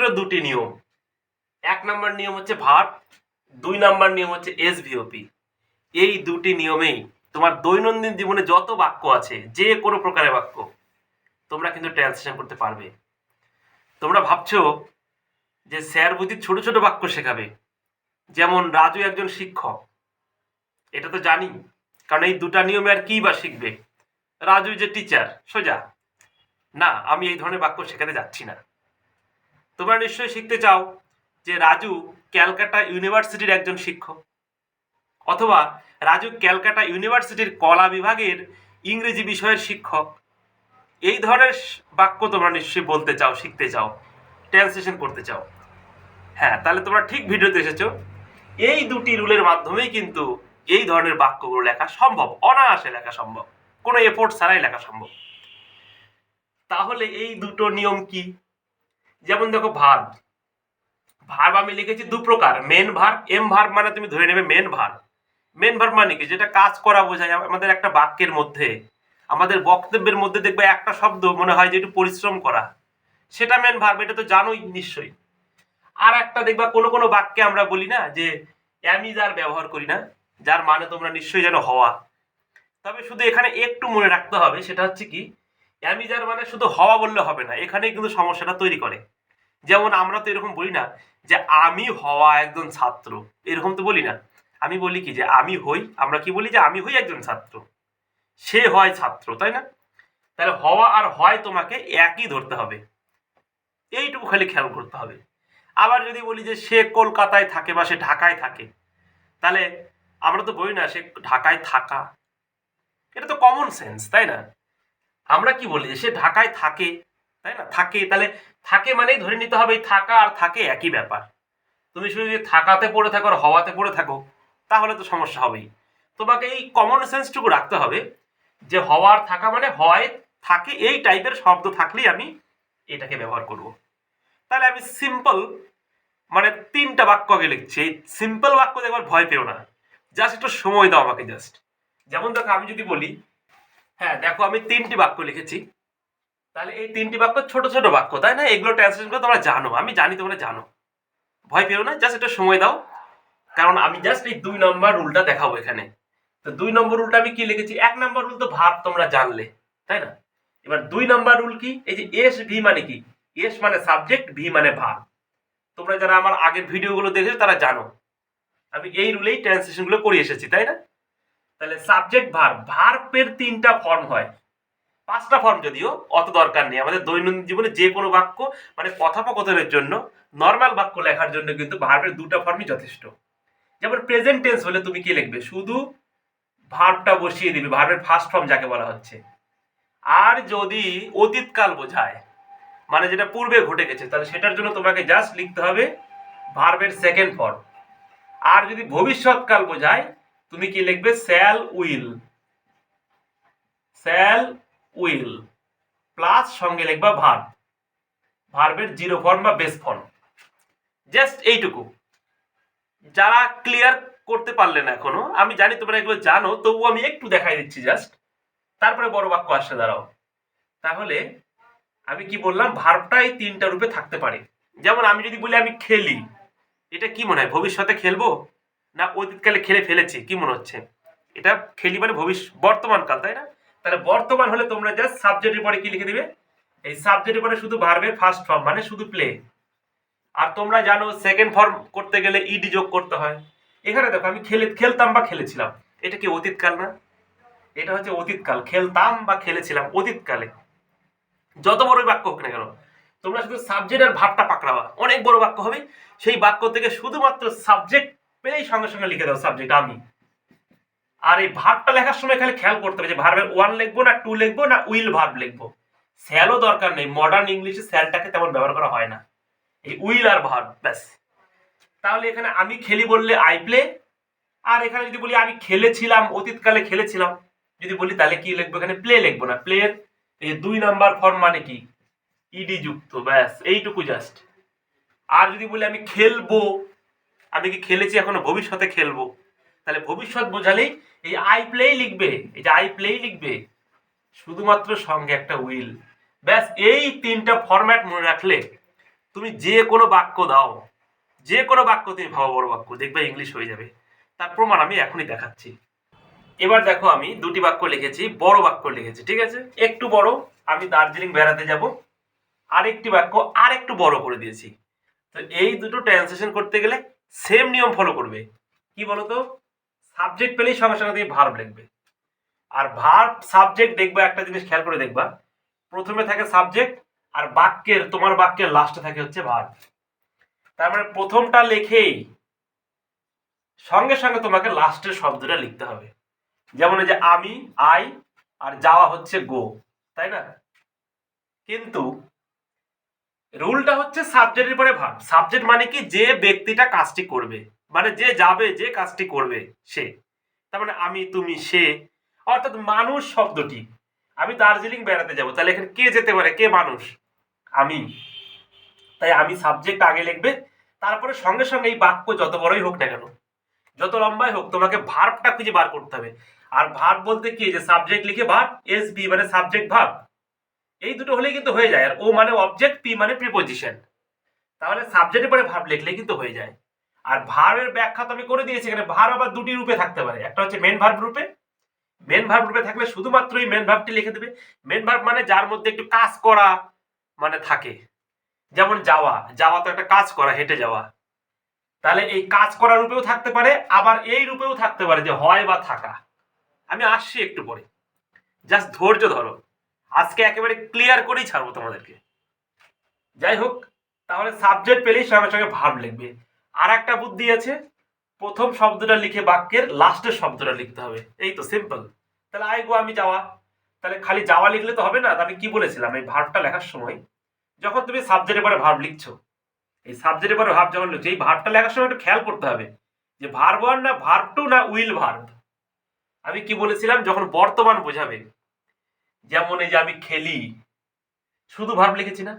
মাত্র দুটি নিয়ম। এক নম্বর নিয়ম হচ্ছে ভার, দুই নম্বর নিয়ম হচ্ছে এস ভিওপি এই দুটি নিয়মেই তোমার দৈনন্দিন জীবনে যত বাক্য আছে, যে কোনো প্রকারের বাক্য, তোমরা কিন্তু ট্রান্সলেশন করতে পারবে। তোমরা ভাবছ যে স্যার বুঝি ছোট ছোট বাক্য শেখাবে, যেমন রাজু একজন শিক্ষক। এটা তো জানি, কারণ এই দুটা নিয়মে আর কি বা শিখবে? রাজু যে টিচার সোজা। না, আমি এই ধরনের বাক্য শেখাতে যাচ্ছি না। তোমরা নিশ্চয়ই শিখতে চাও যে রাজু ক্যালকাটা ইউনিভার্সিটির একজন শিক্ষক অথবা রাজু ক্যালকাটা ইউনিভার্সিটির কলা বিভাগের ইংরেজি বিষয়ের শিক্ষক। এই ধরনের বাক্য তোমরা নিশ্চয়ই বলতে চাও, শিখতে চাও ট্রান্সলেশন করতে চাও। হ্যাঁ তাহলে তোমরা ঠিক ভিডিওতে এসেছ। এই দুটি রুলের মাধ্যমেই কিন্তু এই ধরনের বাক্যগুলো লেখা সম্ভব, অনায়াসে লেখা সম্ভব, কোনো এফোর্ট ছাড়াই লেখা সম্ভব। তাহলে এই দুটো নিয়ম কি? যেমন দেখো ভার্ব ভার্ব আমি লিখেছি দু প্রকার মেন ভার্ব এম ভার্ব মানে তুমি ধরে নেবে মেন ভার্ব মেন ভার্ব মানে কি? যেটা কাজ করা বোঝায় আমাদের একটা বাক্যের মধ্যে, আমাদের বক্তব্যের মধ্যে দেখবে একটা শব্দ মনে হয় যে একটু পরিশ্রম করা। সেটা মেন ভার্ব এটা তো জানোই নিশ্চয়ই। আর একটা দেখবা, কোনো কোনো বাক্যে আমরা বলি না যে অ্যামিজার ব্যবহার করি না, যার মানে তোমরা নিশ্চয়ই যেন হওয়া। তবে শুধু এখানে একটু মনে রাখতে হবে, সেটা হচ্ছে কি অ্যামিজার মানে শুধু হওয়া বললে হবে না এখানে কিন্তু সমস্যাটা তৈরি করে। যেমন আমরা তো এরকম বলি না যে, আমি হওয়া একজন ছাত্র। এরকম তো বলি না। আমি বলি কি যে, আমি হই। আমরা কি বলি যে, আমি হই একজন ছাত্র। সে হয় ছাত্র, তাই না? তাহলে হওয়া আর হয় তোমাকে একই ধরতে হবে। এইটুকু খালি খেয়াল করতে হবে। আবার যদি বলি যে, সে কলকাতায় থাকে বা সে ঢাকায় থাকে, তাহলে আমরা তো বলি না সে ঢাকায় থাকা। এটা তো কমন সেন্স তাই না? আমরা কি বলি যে সে ঢাকায় থাকে, তাই না? থাকে, তাহলে থাকে মানেই ধরে নিতে হবে থাকা আর থাকে একই ব্যাপার। তুমি শুধু যদি থাকাতে পড়ে থাকো আর হওয়াতে পড়ে থাকো, তাহলে তো সমস্যা হবেই। তোমাকে এই কমন সেন্সটুকু রাখতে হবে যে হওয়ার থাকা মানে হয়, থাকে, এই টাইপের শব্দ থাকলেই আমি এটাকে ব্যবহার করব। তাহলে আমি সিম্পল মানে তিনটা বাক্য আগে লিখছি। এই সিম্পল বাক্য দেখবার ভয় পেও না। জাস্ট একটু সময় দাও আমাকে জাস্ট যেমন দেখো আমি যদি বলি হ্যাঁ দেখো আমি তিনটি বাক্য লিখেছি। তাহলে এই তিনটি বাক্য ছোট ছোট বাক্য, তাই না? এগুলো ট্রান্সলেশন করে তোমরা জানো। আমি জানি তোমরা জানো। ভয় পেও না জাস্ট একটু সময় দাও। কারণ আমি জাস্ট এই দুই নম্বর রুলটা দেখাবো এখানে। তো দুই নম্বর রুলটা আমি কি লিখেছি? এক নম্বর রুল তো ভাব, তোমরা জানলে, তাই না? এবার দুই নম্বর রুল কি? এই যে এস ভি মানে কি? এস মানে সাবজেক্ট ভি মানে ভাব। তোমরা যারা আমার আগের ভিডিওগুলো দেখেছ, তারা জানো। আমি এই রুলেই ট্রান্সলেশনগুলো করে এসেছি, তাই না? তাহলে সাবজেক্ট ভার্ব ভার্বের তিনটা ফর্ম হয়। পাঁচটা ফর্ম যদিও, অত দরকার নেই। আমাদের দৈনন্দিন জীবনে যে কোনো বাক্য মানে কথোপকথনের জন্য নর্মাল বাক্য লেখার জন্য কিন্তু ভার্বের দুটো ফর্মই যথেষ্ট। যেমন প্রেজেন্ট টেন্স হলে তুমি কি লিখবে? শুধু ভার্বটা বসিয়ে দিবে ভার্বের ফার্স্ট ফর্ম যাকে বলা হচ্ছে। আর যদি অতীতকাল বোঝায় মানে যেটা পূর্বে ঘটে গেছে, তাহলে সেটার জন্য তোমাকে জাস্ট লিখতে হবে ভার্বের সেকেন্ড ফর্ম আর যদি ভবিষ্যৎকাল বোঝায় তুমি কি লিখবে? Shall will. Shall will. Plus সঙ্গে লিখবা ভার্ব। ভার্বের জিরো ফর্ম বা বেস ফর্ম। জাস্ট এইটুকু। যারা ক্লিয়ার করতে পারলে না এখনও, আমি জানি তোমরা এগুলো জানো, তবুও আমি একটু দেখাই দিচ্ছি জাস্ট। তারপরে বড় বাক্য আসে দাঁড়াও। তাহলে আমি কি বললাম? ভার্বটা এই তিনটা রূপে থাকতে পারে। যেমন আমি যদি বলি আমি খেলি, এটা কি মনে হয় ভবিষ্যতে খেলব? না অতীতকালে খেলে ফেলেছি, কি মনে হচ্ছে? এটা খেলি মানে ভবিষ্যৎ বর্তমান কাল, তাই না? তাহলে বর্তমান হলে তোমরা জাস্ট সাবজেক্টের পরে কি লিখে দিবে? এই সাবজেক্টের পরে শুধু ভার্বের ফার্স্ট ফর্ম মানে শুধু প্লে আর তোমরা জানো সেকেন্ড ফর্ম করতে গেলে ইডি যোগ করতে হয়। এখানে দেখো, আমি খেলে, খেলতাম বা খেলেছিলাম। এটা কি অতীতকাল না? এটা হচ্ছে অতীতকাল খেলতাম বা খেলেছিলাম অতীতকালে যত বড় বাক্য হোক না কেন, তোমরা শুধু সাবজেক্ট আর ভাবটা পাকড়াবা। অনেক বড় বাক্য হবে, সেই বাক্য থেকে শুধুমাত্র সাবজেক্ট পেলেই সঙ্গে সঙ্গে লিখে দাও সাবজেক্ট আমি। আর এই ভার্বটা লেখার সময় খালি খেয়াল করতে হবে যে ভার্বের ওয়ান লিখব না টু লিখব না উইল ভার্ব লিখব। স্যালও দরকার নেই মডার্ন ইংলিশে স্যালটাকে তেমন ব্যবহার করা হয় না। এই উইল আর ভার্ব ব্যাস। তাহলে এখানে আমি খেলি বললে আই প্লে আর এখানে যদি বলি আমি খেলেছিলাম, অতীতকালে খেলেছিলাম, যদি বলি তাহলে কি লিখব এখানে? প্লে লিখব না। প্লের এই দুই নাম্বার ফর্ম মানে কি? ইডি যুক্ত ব্যাস, এইটুকু জাস্ট আর যদি বলি আমি খেলব আমি কি খেলেছি এখনও? ভবিষ্যতে খেলব। তাহলে ভবিষ্যৎ বোঝালেই এই আই প্লেই লিখবে। এই যে আই প্লেই লিখবে। শুধুমাত্র সঙ্গে একটা উইল ব্যাস, এই তিনটা ফরম্যাট মনে রাখলে তুমি যে কোনো বাক্য দাও। যে কোনো বাক্য তুমি ভাবো, বড় বাক্য। দেখবে ইংলিশ হয়ে যাবে। তার প্রমাণ আমি এখনই দেখাচ্ছি। এবার দেখো আমি দুটি বাক্য লিখেছি, বড় বাক্য লিখেছি, ঠিক আছে? একটু বড়, আমি দার্জিলিং বেড়াতে যাব। আরেকটি বাক্য আর একটু বড় করে দিয়েছি। তো এই দুটো ট্রান্সলেশন করতে গেলে সেম নিয়ম ফলো করবে। কি বলতো? সাবজেক্ট পেলেই সঙ্গে সঙ্গে তুমি ভার্ব লিখবে। আর ভার্ব সাবজেক্ট দেখবে, একটা জিনিস খেয়াল করে দেখবা। প্রথমে থাকে সাবজেক্ট আর বাক্যের, তোমার বাক্যের লাস্টে থাকে হচ্ছে ভার্ব তার মানে প্রথমটা লেখেই সঙ্গে সঙ্গে তোমাকে লাস্টের শব্দটা লিখতে হবে। যেমন এই যে আমি আই আর যাওয়া হচ্ছে গো তাই না? কিন্তু রুলটা হচ্ছে সাবজেক্টের পরে ভাব সাবজেক্ট মানে কি? যে ব্যক্তিটা কাজটি করবে। মানে যে যাবে, যে কাজটি করবে, সে। তার মানে আমি, তুমি, সে। অর্থাৎ মানুষ শব্দটি। আমি দার্জিলিং বেড়াতে যাব। তাহলে এখানে কে যেতে পারে? কে মানুষ? আমি। তাই আমি সাবজেক্ট আগে লিখবে। তারপরে সঙ্গে সঙ্গে এই বাক্য যত বড়ই হোক না কেন, যত লম্বাই হোক, তোমাকে ভার্বটা খুঁজে বার করতে হবে। আর ভার্ব বলতে কি? যে সাবজেক্ট লিখে ভার্ব এস বি মানে সাবজেক্ট ভার্ব এই দুটো হলেই কিন্তু হয়ে যায়। আর ও মানে অবজেক্ট পি মানে প্রিপোজিশন তাহলে সাবজেক্টের পরে ভার্ব লিখলে কিন্তু হয়ে যায়। আর ভার্বের ব্যাখ্যা তো আমি করে দিয়েছি, এখানে ভার্ব আবার দুটি রূপে থাকতে পারে। একটা হচ্ছে মেন ভার্ব রূপে। মেন ভার্ব রূপে থাকলে শুধুমাত্র এই মেন ভার্বটি লিখে দেবে। মেন ভার্ব মানে যার মধ্যে একটু কাজ করা মানে থাকে। যেমন যাওয়া। যাওয়া তো একটা কাজ করা, হেঁটে যাওয়া। তাহলে এই কাজ করার রূপেও থাকতে পারে, আবার এই রূপেও থাকতে পারে যে হয় বা থাকা। আমি আসছি একটু পরে। জাস্ট ধৈর্য ধরো। আজকে একেবারে ক্লিয়ার করেই ছাড়বো তোমাদেরকে। যাই হোক, তাহলে সাবজেক্ট পেলেই সঙ্গে সঙ্গে ভাব লিখবে। আর একটা বুদ্ধি আছে, প্রথম শব্দটা লিখে বাক্যের লাস্টের শব্দটা লিখতে হবে। এই তো সিম্পল তাহলে আই গো, আমি যাওয়া। তাহলে খালি যাওয়া লিখলে তো হবে না আমি কি বলেছিলাম এই ভার্বটা লেখার সময়? যখন তুমি সাবজেক্টের পরে ভার্ব লিখছো, এই সাবজেক্টের পরে ভার্ব যখন লিখছো, এই ভার্বটা লেখার সময় একটু খেয়াল করতে হবে যে ভার্ব না ভার্ব টু না উইল ভার্ব আমি কি বলেছিলাম? যখন বর্তমান বোঝাবে যেমন এই যে আমি খেলি, শুধু ভার্ব লিখেছি না?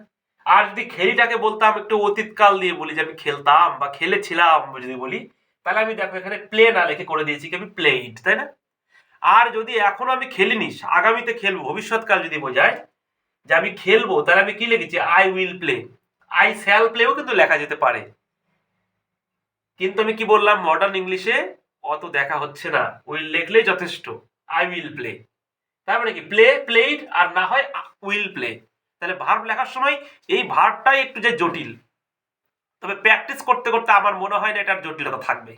আর যদি খেলিটাকে বলতাম একটু অতীতকাল দিয়ে বলি যে আমি খেলতাম বা খেলেছিলাম যদি বলি, তাহলে আমি দেখো এখানে প্লে না লিখে করে দিয়েছি কি আমি প্লেইড তাই না? আর যদি এখনও আমি খেলিনি, আগামীতে খেলব, ভবিষ্যৎকাল যদি বোঝায় যে আমি খেলব, তাহলে আমি কি লিখেছি? I will play I shall প্লেও কিন্তু লেখা যেতে পারে। কিন্তু আমি কি বললাম? মডার্ন ইংলিশে অত দেখা হচ্ছে না। উইল লিখলেই যথেষ্ট। আই উইল প্লে তার মানে কি? প্লে প্লেড আর না হয় উইল প্লে তাহলে ভার্ব লেখার সময় এই ভার্বটাই একটু যে জটিল। তবে প্র্যাকটিস করতে করতে আমার মনে হয় না এটার জটিলতা থাকবে।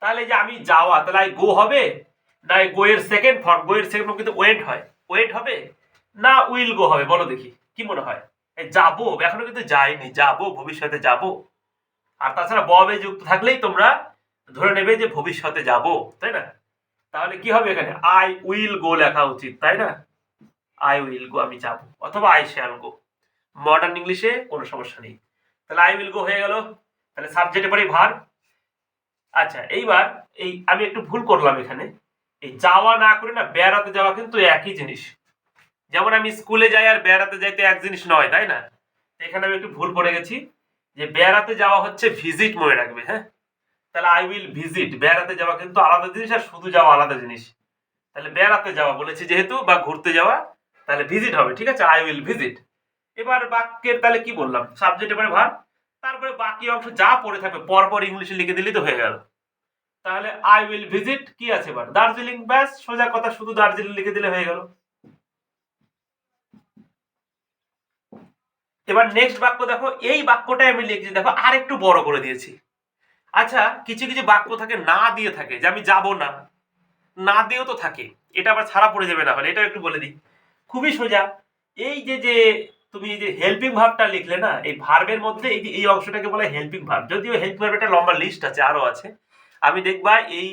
তাহলে যে আমি যাওয়া, তাহলে আই গো হবে? না গো এর সেকেন্ড ফর্ম গো এর সেকেন্ড কিন্তু ওয়েট হয়। ওয়েট হবে? না উইল গো হবে? বলো দেখি, কি মনে হয়? যাব, এখনও কিন্তু যাইনি। যাব, ভবিষ্যতে যাব। আর তাছাড়া ববে যুক্ত থাকলেই তোমরা ধরে নেবে যে ভবিষ্যতে যাব, তাই না? তাহলে কি হবে এখানে? আই উইল গো লেখা উচিত, তাই না? আই উইল গো আমি যাব। অথবা আই শ্যাল গো মডার্ন ইংলিশে কোনো সমস্যা নেই। তাহলে আই উইল গো হয়ে গেল। তাহলে সাবজেক্টে পরে ভার আচ্ছা এইবার এই, আমি একটু ভুল করলাম এখানে। এই যাওয়া না করে না, বেড়াতে যাওয়া কিন্তু একই জিনিস। যেমন আমি স্কুলে যাই আর বেড়াতে যাইতে এক জিনিস নয়, তাই না? এখানে আমি একটু ভুল করে গেছি। যে বেড়াতে যাওয়া হচ্ছে ভিজিট মনে রাখবে হ্যাঁ? তাহলে আই উইল ভিজিট বেড়াতে যাওয়া কিন্তু আলাদা জিনিস আর শুধু যাওয়া আলাদা জিনিস। তাহলে বেড়াতে যাওয়া বলেছি যেহেতু বা ঘুরতে যাওয়া, তাহলে ভিজিট হবে, ঠিক আছে? আই উইল ভিজিট এবার বাক্যের তাহলে কি বললাম? সাবজেক্ট এবারে ভার তারপরে বাকি অংশ যা পড়ে থাকবে, পরপর ইংলিশে লিখে দিলেই তো হয়ে গেল। তাহলে আই উইল ভিজিট কি আছে এবার? দার্জিলিং, ব্যাস, সোজা কথা, শুধু দার্জিলিং লিখে দিলে হয়ে গেল। এবার নেক্সট বাক্য দেখো, এই বাক্যটাই আমি লিখছি, দেখো আর একটু বড় করে দিয়েছি। আচ্ছা কিছু কিছু বাক্য থাকে, না দিয়ে থাকে, যে আমি যাব না। না দিয়েও তো থাকে। এটা আবার ছাড়া পড়ে যাবে না হলে, এটাও একটু বলে দিই। খুবই সোজা। এই যে যে তুমি যে হেল্পিং ভার্বটা লিখলে না, এই ভার্বের মধ্যে এই এই অংশটাকে বলে হেল্পিং ভার্ব যদিও হেল্পিং ভার্ব একটা লম্বা লিস্ট আছে আরও আছে। আমি দেখবা এই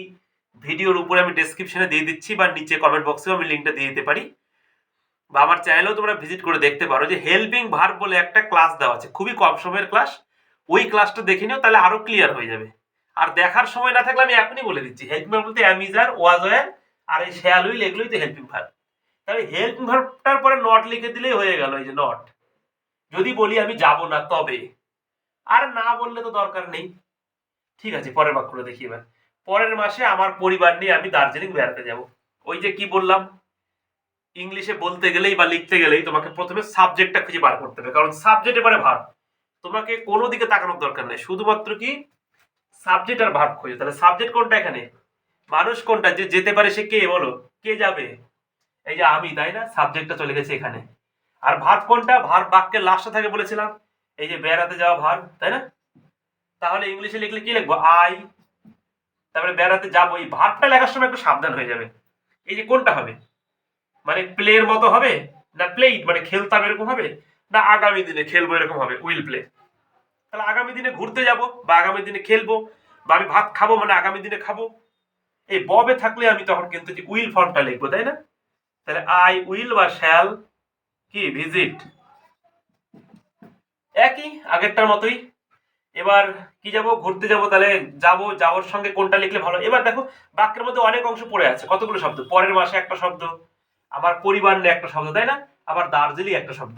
ভিডিওর উপরে আমি ডেসক্রিপশনে দিয়ে দিচ্ছি, বা নিচে কমেন্ট বক্সেও আমি লিঙ্কটা দিয়ে দিতে পারি। বা আমার চ্যানেলেও তোমরা ভিজিট করে দেখতে পারো যে হেল্পিং ভার্ব বলে একটা ক্লাস দেওয়া আছে। খুবই কম সময়ের ক্লাস ওই ক্লাসটা দেখে নিও, তাহলে আরও ক্লিয়ার হয়ে যাবে। আর দেখার সময় না থাকলে আমি এখনই বলে দিচ্ছি হেল্পিং ভার্ব বলতে am is are was were আর এই শ্যাল উইল এগুলোই তো হেল্পিং ভার্ব তাহলে হেল্পিং ভার্বটার পরে নট লিখে দিলেই হয়ে গেল এই যে নট যদি বলি আমি যাব না, তবে। আর না বললে তো দরকার নেই। ঠিক আছে, পরের বাক্যটা দেখি এবার। পরের মাসে আমার পরিবার নিয়ে আমি দার্জিলিং বেড়াতে যাব। ওই যে কি বললাম? ইংলিশে বলতে গেলেই বা লিখতে গেলেই তোমাকে প্রথমে সাবজেক্টটা খুঁজে বার করতে হবে, কারণ সাবজেক্ট এবারে ভার তোমাকে কোনো দিকে তাকানোর দরকার নেই। শুধুমাত্র কি? সাবজেক্ট আর ভার্ব খোঁজো। তাহলে সাবজেক্ট কোনটা এখানে? মানুষ কোনটা? যে যেতে পারে সে কে? বলো। কে যাবে? এই যে আমি, তাই না? সাবজেক্টটা চলে গেছে এখানে। আর ভার্ব কোনটা? ভার্ব বাক্যের লাস্টে থাকে বলেছিলাম। এই যে বেড়াতে যাওয়া ভার্ব তাই না? তাহলে ইংলিশে লিখলে কি লিখব? আই তারপরে বেড়াতে যাব। এই ভার্বটা লেখার সময় একটু সাবধান হয়ে যাবে। এই যে কোনটা হবে? মানে প্লের মতো হবে? না প্লেইট মানে খেলতাম এরকম হবে? না, আগামী দিনে খেলব, এরকম হবে উইল প্লে তাহলে আগামী দিনে ঘুরতে যাব, বা আগামী দিনে খেলব, বা আমি ভাত খাব মানে আগামী দিনে খাব। এই ববে থাকলে আমি তখন কিন্তু যে উইল ফর্মটা লিখব, তাই না? তাহলে আই উইল বা শ্যাল কি? ভিজিট একই, আগেরটার মতোই। এবার কি যাব? ঘুরতে যাব, তাহলে যাব, যাওয়ার সঙ্গে কোনটা লিখলে ভালো? এবার দেখো, বাক্যের মধ্যে অনেক অংশ পড়ে আছে, কতগুলো শব্দ? পরের মাসে একটা শব্দ, আমার পরিবার নিয়ে একটা শব্দ, তাই না? আবার দার্জিলিং একটা শব্দ।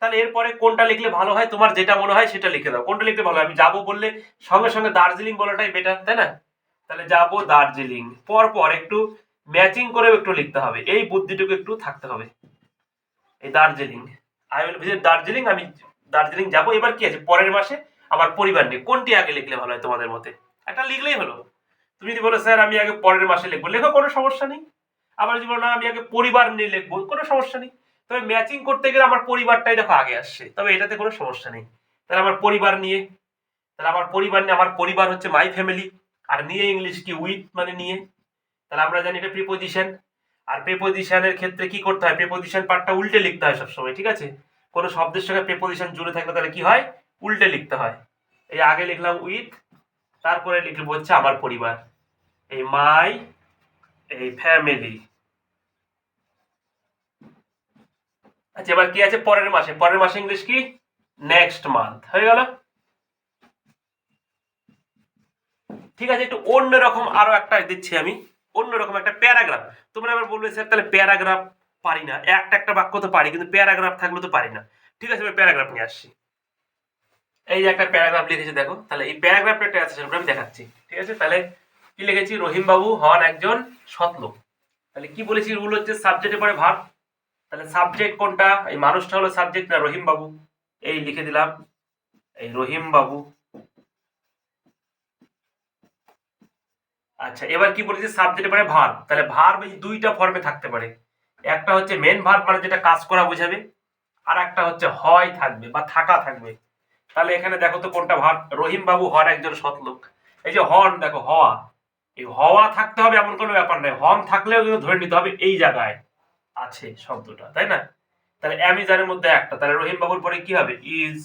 তাহলে এরপরে কোনটা লিখলে ভালো হয়? তোমার যেটা মনে হয় সেটা লিখে দাও। কোনটা লিখলে ভালো হয়? আমি যাব বললে সঙ্গে সঙ্গে দার্জিলিং বলাটাই বেটার তাই না? তাহলে যাব দার্জিলিং। পর পর একটু ম্যাচিং করেও একটু লিখতে হবে। এই বুদ্ধিটুকু একটু থাকতে হবে। এই Darjeeling. I will visit Darjeeling, আমি দার্জিলিং যাব। এবার কি আছে? পরের মাসে আমার পরিবার নিয়ে। কোনটি আগে লিখলে ভালো হয় তোমাদের মতে? একটা লিখলেই হলো। তুমি যদি বলো, স্যার, আমি আগে পরের মাসে লিখব। লেখো, কোনো সমস্যা নেই। আবার যদি বলো, না, আমি আগে পরিবার নিয়ে লিখব। কোনো সমস্যা নেই। তবে ম্যাচিং করতে গেলে আমার পরিবারটাই দেখো আগে আসছে। তবে এটাতে কোনো সমস্যা নেই। তাহলে আমার পরিবার নিয়ে, তাহলে আমার পরিবার নিয়ে, আমার পরিবার হচ্ছে মাই ফ্যামিলি আর নিয়ে ইংলিশ কি উইথ মানে নিয়ে। তাহলে আমরা জানি এটা প্রিপোজিশন আর প্রিপোজিশনের ক্ষেত্রে কি করতে হয়? প্রিপোজিশন পার্টটা উল্টে লিখতে হয় সবসময়, ঠিক আছে? কোনো শব্দের সঙ্গে প্রিপোজিশন জুড়ে থাকলে তাহলে কি হয়? উল্টে লিখতে হয়। এই আগে লিখলাম উইথ তারপরে লিখব হচ্ছে আমার পরিবার। এই মাই এই ফ্যামিলি আচ্ছা এবার কি আছে? পরের মাসে। পরের মাসে ইংলিশ কি? নেক্সট মান্থ হয়ে গেল? ঠিক আছে, একটু অন্যরকম আরও একটা দিচ্ছি আমি। অন্যরকম একটা প্যারাগ্রাফ। তোমরা আবার বলবে, স্যার, তাহলে প্যারাগ্রাফ পারি না। একটা একটা বাক্য তো পারি, কিন্তু প্যারাগ্রাফ থাকলে তো পারি না। ঠিক আছে আমি প্যারাগ্রাফ নিয়ে আসছি। এই যে একটা প্যারাগ্রাফ লিখেছি, দেখো। তাহলে এই প্যারাগ্রাফটা একটা আছে সেটা আমি দেখাচ্ছি। ঠিক আছে, তাহলে কি লিখেছি? রহিম বাবু হন একজন সৎলোক। তাহলে কি বলেছি? রুল হচ্ছে সাবজেক্টে পরে ভাব। তাহলে সাবজেক্ট কোনটা? এই মানুষটা হলো সাবজেক্ট না রহিম বাবু? এই লিখে দিলাম। এই রহিম বাবু। আচ্ছা এবার কি বলেছি? সাবজেক্টে মানে ভার তাহলে ভার এই দুইটা ফর্মে থাকতে পারে। একটা হচ্ছে মেন ভার মানে যেটা কাজ করা বোঝাবে। আর একটা হচ্ছে হয় থাকবে বা থাকা থাকবে। তাহলে এখানে দেখো তো কোনটা ভার রহিম বাবু হন একজন সৎলোক এই যে হন, দেখো, হওয়া। এই হওয়া থাকতে হবে এমন কোনো ব্যাপার নয়। হন থাকলেও কিন্তু ধরে নিতে হবে এই জায়গায়। আছে শব্দটা, তাই না? তাহলে অ্যামিজানের মধ্যে একটা, তাহলে রহিম বাবুর পরে কি হবে? ইজ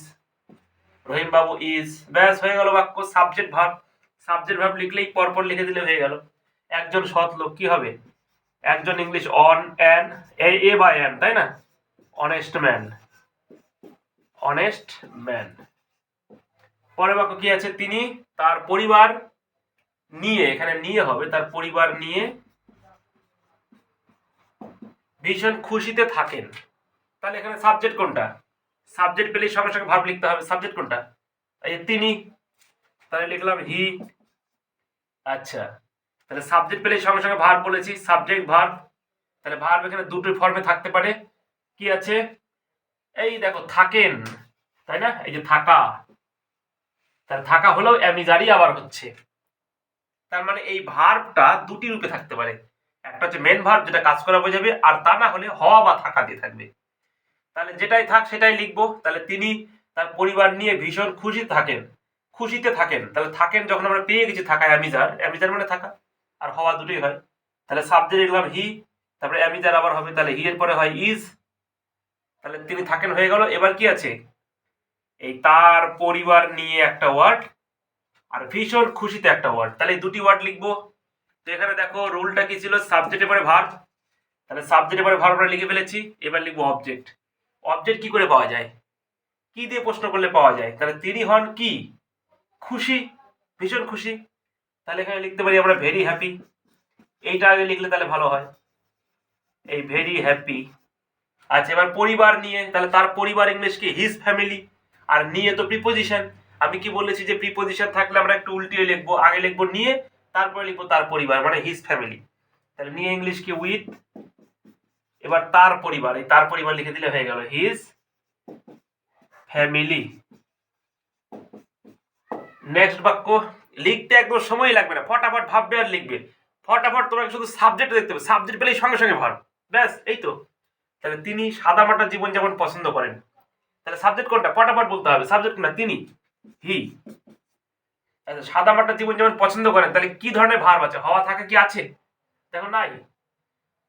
রহিম বাবু ইজ ব্যাস হয়ে গেল বাক্য সাবজেক্ট ভাব সাবজেক্ট ভাব লিখলেই পরপর লিখে দিলে হয়ে গেল। একজন সৎ লোক কি হবে? একজন English on an a by an তাই না? অনেস্ট ম্যান অনেস্ট ম্যান পরের বাক্য কি আছে? তিনি তার পরিবার নিয়ে, এখানে নিয়ে হবে, তার পরিবার নিয়ে ভীষণ খুশিতে থাকেন। তাহলে এখানে সাবজেক্ট কোনটা? সাবজেক্ট পেলে সঙ্গে সঙ্গে ভাব লিখতে হবে। সাবজেক্ট কোনটা? এই তিনি, তাহলে লিখলাম হি আচ্ছা। তাহলে সাবজেক্ট পেলে সঙ্গে সঙ্গে ভার বলেছি। সাবজেক্ট ভার তাহলে ভার্ব এখানে দুটো ফর্মে থাকতে পারে। কি আছে? এই দেখো, থাকেন, তাই না? এই যে থাকা। তাহলে থাকা হলেও অ্যামিজারি আবার হচ্ছে। তার মানে এই ভার্বটা দুটি রূপে থাকতে পারে। একটা হচ্ছে মেন ভার্ব যেটা কাজ করা বোঝাবে, আর তা না হলে হওয়া বা থাকা দিয়ে থাকবে। তাহলে যেটাই থাক সেটাই লিখব। তাহলে তিনি তার পরিবার নিয়ে ভীষণ খুশি থাকেন। খুশিতে থাকেন। তাহলে থাকেন যখন আমরা পেয়ে গেছি থাকা অ্যামিজার। অ্যামিজার মানে থাকা। আর হওয়া দুটোই হয়। তাহলে সাবজেক্ট লিখলাম হি তারপরে অ্যামিজার আবার হবে। তাহলে হি এর পরে হয় ইজ তাহলে তিনি থাকেন হয়ে গেল। এবার কি আছে? এই তার পরিবার নিয়ে একটা ওয়ার্ড আর ভীষণ খুশিতে একটা ওয়ার্ড তাহলে দুটি ওয়ার্ড লিখব। এখানে দেখো রুলটা কি ছিল? সাবজেক্টের পরে ভার্ব। তাহলে সাবজেক্টের পরে ভার্ব আমরা লিখে ফেলেছি। এবার লিখব অবজেক্ট অবজেক্ট কি করে পাওয়া যায়? কি দিয়ে প্রশ্ন করলে পাওয়া যায়? তাহলে তিনি হন কি? খুশি। ভীষণ খুশি। তাহলে এখানে লিখতে পারি আমরা ভেরি হ্যাপি এইটা আগে লিখলে তাহলে ভালো হয়। এই ভেরি হ্যাপি আচ্ছা এবার পরিবার নিয়ে, তাহলে তার পরিবার ইংলিশ কি? হিজ ফ্যামিলি আর নিয়ে তো প্রিপোজিশন আমি কি বলেছি যে প্রিপোজিশন থাকলে আমরা একটু উল্টিয়ে লিখব। আগে লিখব নিয়ে তারপরে লিখব তার পরিবার মানে হিজ ফ্যামিলি তাহলে নিয়ে ইংলিশ কি? উইথ এবার তার পরিবার, এই তার পরিবার লিখে দিলে হয়ে গেল হিজ ফ্যামিলি নেক্সট বাক্য, লিখতে একদম সময় লাগবে না, ফটাফট ভাববে আর লিখবে। ফটাফট তোমাকে শুধু সাবজেক্ট দেখতে হবে সাবজেক্ট পেলেই সঙ্গে সঙ্গে ভার ব্যাস, এই তো। তাহলে তিনি সাদামাটা জীবন যেমন পছন্দ করেন। তাহলে সাবজেক্ট কোনটা? ফটাফট বলতে হবে সাবজেক্ট কোনটা? তিনি হি সাদামাটা জীবন যেমন পছন্দ করেন, তাহলে কি ধরনের ভার আছে? হওয়া থাকে কি আছে? দেখো, নাই।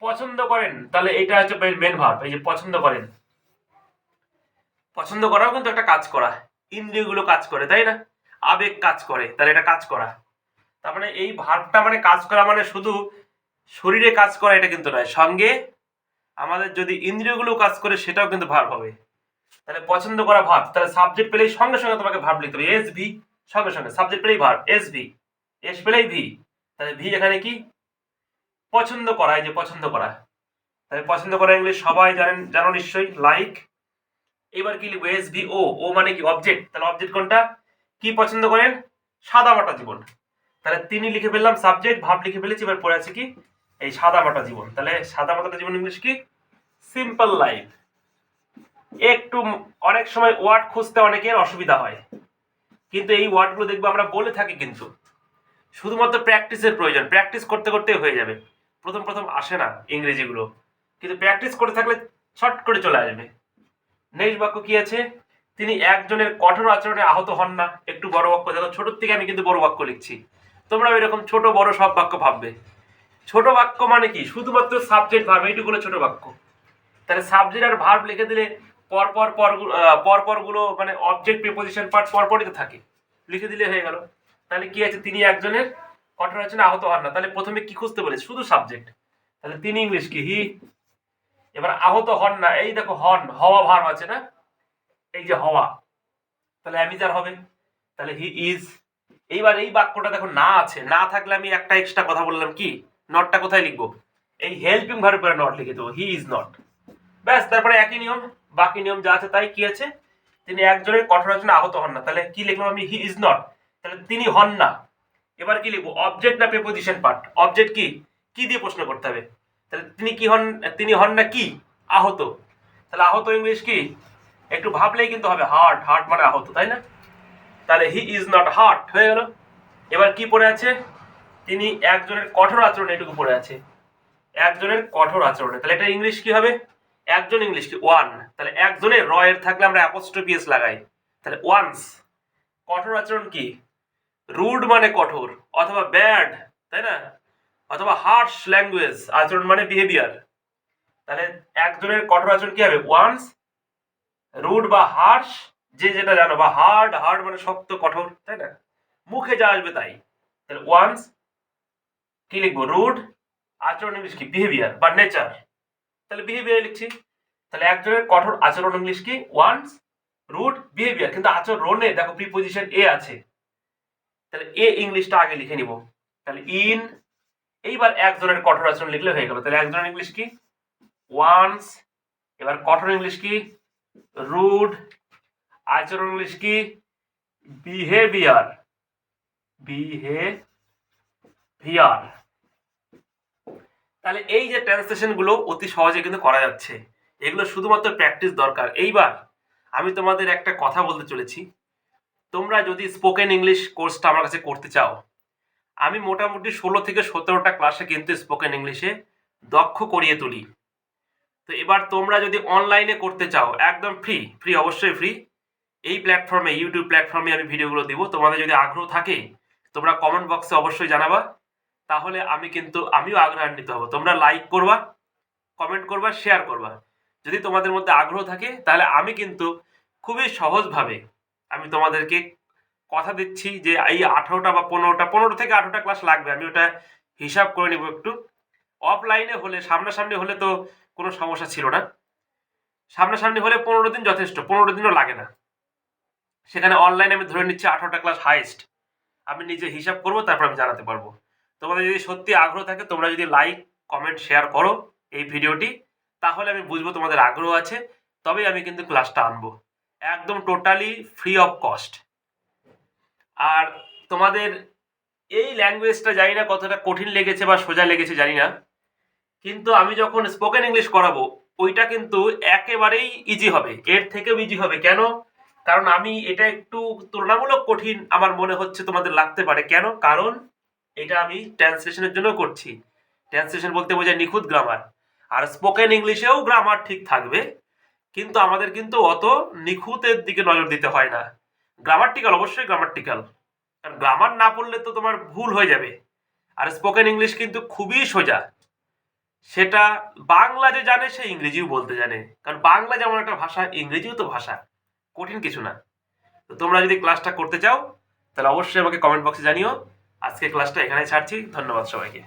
পছন্দ করেন, তাহলে এটা হচ্ছে মেন ভাব, এই যে পছন্দ করেন। পছন্দ করাও কিন্তু একটা কাজ করা। ইন্দ্রিয়গুলো কাজ করে, তাই না? আবেগ কাজ করে, তাহলে এটা কাজ করা। তার মানে এই ভাবটা মানে কাজ করা মানে শুধু শরীরে কাজ করা, এটা কিন্তু নয়। সঙ্গে আমাদের যদি ইন্দ্রিয়গুলো কাজ করে, সেটাও কিন্তু ভাব হবে। তাহলে পছন্দ করা ভাব, তাহলে সাবজেক্ট পেলেই সঙ্গে সঙ্গে তোমাকে ভাব লিখতে হবে। এস ভি সঙ্গে সঙ্গে সাবজেক্ট পেলেই ভাব এস ভি এস পেলেই ভি তাহলে ভি এখানে কি? পছন্দ করা, এই যে পছন্দ করা। তাহলে পছন্দ করা ইংলিশ সবাই জানেন, জানো নিশ্চয়ই লাইক এবার কি লিখব? এস ভি ও ও মানে কি? অবজেক্ট তাহলে অবজেক্ট কোনটা? কি পছন্দ করেন? সাদা মাটা জীবন। তাহলে তিনি লিখে ফেললাম সাবজেক্ট ভাব লিখে ফেলেছি, এবার পড়ে আছে কি? এই সাদা মাটা জীবন। তাহলে সাদা মাটা জীবন ইংলিশ কি? সিম্পল লাইফ একটু, অনেক সময় ওয়ার্ড খুঁজতে অনেকের অসুবিধা হয়। কিন্তু এই ওয়ার্ডগুলো দেখব আমরা বলে থাকি কিন্তু। শুধুমাত্র প্র্যাকটিসের প্রয়োজন। প্র্যাকটিস করতে করতে হয়ে যাবে। প্রথম প্রথম আসে না ইংরেজিগুলো। কিন্তু প্র্যাকটিস করে থাকলে ছট করে চলে আসবে। নেক্সট বাক্য কি আছে? তিনি একজনের কঠোর আচরণে আহত হন না। একটু বড় বাক্য দেখো। ছোটোর থেকে আমি কিন্তু বড় বাক্য লিখছি। তোমরা এরকম ছোট, বড় সব বাক্য ভাববে। ছোট বাক্য মানে কি? শুধুমাত্র সাবজেক্ট ভার্ব এইটুকুলো ছোট বাক্য। তাহলে সাবজেক্ট আর ভার্ব লিখে দিলে পরপর পর পরপরগুলো মানে অবজেক্ট প্রিপোজিশন পার্ট পরপরই তো থাকে। লিখে দিলে হয়ে গেল। তাহলে কি আছে? তিনি একজনের কঠোর আচরণে আহত হন না। তাহলে প্রথমে কি খুঁজতে বলে শুধু সাবজেক্ট তাহলে তিনি ইংলিশ কি? হি এবার আহত হন না। এই দেখো, হন, হওয়া ভার আছে না? এই যে হওয়া। তাহলে আমি অ্যামিজার হবে। তাহলে হি ইজ এইবার এই বাক্যটা দেখো, না আছে। না থাকলে আমি একটা এক্সট্রা কথা বললাম কি? নটটা কোথায় লিখব? এই হেল্পিং ভার্বের নট লিখে দেবো। হি ইজ নট ব্যাস, তারপরে একই নিয়ম। বাকি নিয়ম যা আছে তাই কি আছে? তিনি একজনের কঠোর আচরণে আহত হন না। তাহলে কি লিখলাম আমি? হি ইজ নট তাহলে তিনি হন না। এবার কি লিখব? অবজেক্ট না প্রিপোজিশন পার্ট অবজেক্ট কি? কি দিয়ে প্রশ্ন করতে হবে? তাহলে তিনি কি হন? তিনি হন না কি? আহত। তাহলে আহত ইংলিশ কি? একটু ভাবলেই কিন্তু হবে হার্ট হার্ট মানে আহত, তাই না? তাহলে হি ইজ নট হার্ট হয়ে গেল। এবার কি পড়ে আছে? তিনি একজনের কঠোর আচরণে এটুকু পড়ে আছে। একজনের কঠোর আচরণে। তাহলে এটা ইংলিশ কি হবে? একজন ইংলিশ কি ওয়ান তাহলে একজনের র এর থাকলে আমরা অ্যাপোস্ট্রোপিএস লাগাই। তাহলে ওয়ান্স কঠোর আচরণ কি? রুড মানে কঠোর, অথবা ব্যাড তাই না? অথবা হার্শ ল্যাঙ্গুয়েজ আচরণ মানে বিহেভিয়ার তাহলে একজনের কঠোর আচরণ কি হবে? ওয়ান্স রুড বা হার্শ যে যেটা জানো, বা হার্ড হার্ড মানে শক্ত, কঠোর, তাই না? মুখে যা আসবে তাই। তাহলে ওয়ান্স কি লিখব? রুড আচরণ ইংলিশ কি? বিহেভিয়ার বা নেচার তাহলে বিহেভিয়ার লিখছি। তাহলে একজনের কঠোর আচরণ ইংলিশ কি? ওয়ান্স রুট বিহেভিয়ার কিন্তু আচরণে দেখো প্রিপোজিশন এ আছে। তাহলে এ ইংলিশটা আগে লিখে নিব। তাহলে ইন এইবার একজনের কঠোর আচরণ লিখলে হয়ে গেল। তাহলে একজনের ইংলিশ কি? ওয়ান্স এবার কঠোর ইংলিশ কি? রুড আচরণ ইংলিশ কি? বিহেভিয়ার বিহেভিয়ার তাহলে এই যে ট্রান্সলেশনগুলো অতি সহজে কিন্তু করা যাচ্ছে। এগুলো শুধুমাত্র প্র্যাকটিস দরকার। এইবার আমি তোমাদের একটা কথা বলতে চলেছি। তোমরা যদি স্পোকেন ইংলিশ কোর্সটা আমার কাছে করতে চাও, আমি মোটামুটি ষোলো থেকে সতেরোটা ক্লাসে কিন্তু স্পোকেন ইংলিশে দক্ষ করিয়ে তুলি। তো এবার তোমরা যদি অনলাইনে করতে চাও, একদম ফ্রি ফ্রি অবশ্যই ফ্রি এই প্ল্যাটফর্মে ইউটিউব প্ল্যাটফর্মে আমি ভিডিওগুলো দিব। তোমাদের যদি আগ্রহ থাকে, তোমরা কমেন্ট বক্সে অবশ্যই জানাবা। তাহলে আমি কিন্তু, আমিও আগ্রহান্বিত হব। তোমরা লাইক করবা কমেন্ট করবা শেয়ার করবা। যদি তোমাদের মধ্যে আগ্রহ থাকে, তাহলে আমি কিন্তু খুবই সহজভাবে আমি তোমাদেরকে কথা দিচ্ছি যে এই আঠারোটা বা পনেরোটা, পনেরো থেকে আঠারোটা ক্লাস লাগবে। আমি ওটা হিসাব করে নেব একটু। অফলাইনে হলে, সামনাসামনি হলে তো কোনো সমস্যা ছিল না। সামনাসামনি হলে পনেরো দিন যথেষ্ট, পনেরো দিনও লাগে না। সেখানে অনলাইনে আমি ধরে নিচ্ছি আঠারোটা ক্লাস হাইস্ট আমি নিজে হিসাব করব, তারপর আমি জানাতে পারব। তোমাদের যদি সত্যি আগ্রহ থাকে, তোমরা যদি লাইক কমেন্ট শেয়ার করো এই ভিডিওটি, তাহলে আমি বুঝব তোমাদের আগ্রহ আছে। তবেই আমি কিন্তু ক্লাসটা আনব। একদম টোটালি ফ্রি অফ কস্ট আর তোমাদের এই ল্যাঙ্গুয়েজটা জানি না কতটা কঠিন লেগেছে বা সোজা লেগেছে, জানি না। কিন্তু আমি যখন স্পোকেন ইংলিশ করাবো, ওইটা কিন্তু একেবারেই ইজি হবে। এর থেকেও ইজি হবে। কেন? কারণ আমি এটা একটু তুলনামূলক কঠিন আমার মনে হচ্ছে তোমাদের লাগতে পারে। কেন? কারণ এটা আমি ট্রান্সলেশনের জন্য করছি। ট্রান্সলেশন বলতে বোঝায় নিখুঁত গ্রামার আর স্পোকেন ইংলিশেও গ্রামার ঠিক থাকবে, কিন্তু আমাদের কিন্তু অত নিখুঁতের দিকে নজর দিতে হয় না। গ্রামারটিক্যাল অবশ্যই গ্রামারটিক্যাল কারণ গ্রামার না পড়লে তো তোমার ভুল হয়ে যাবে। আর স্পোকেন ইংলিশ কিন্তু খুবই সোজা। সেটা বাংলা যে জানে, সে ইংরেজিও বলতে জানে। কারণ বাংলা যেমন একটা ভাষা, ইংরেজিও তো ভাষা। কঠিন কিছু না। তো তোমরা যদি ক্লাসটা করতে চাও, তাহলে অবশ্যই আমাকে কমেন্ট বক্সে জানিও। আজকে ক্লাসটা এখানে ছাড়ছি। ধন্যবাদ সবাইকে।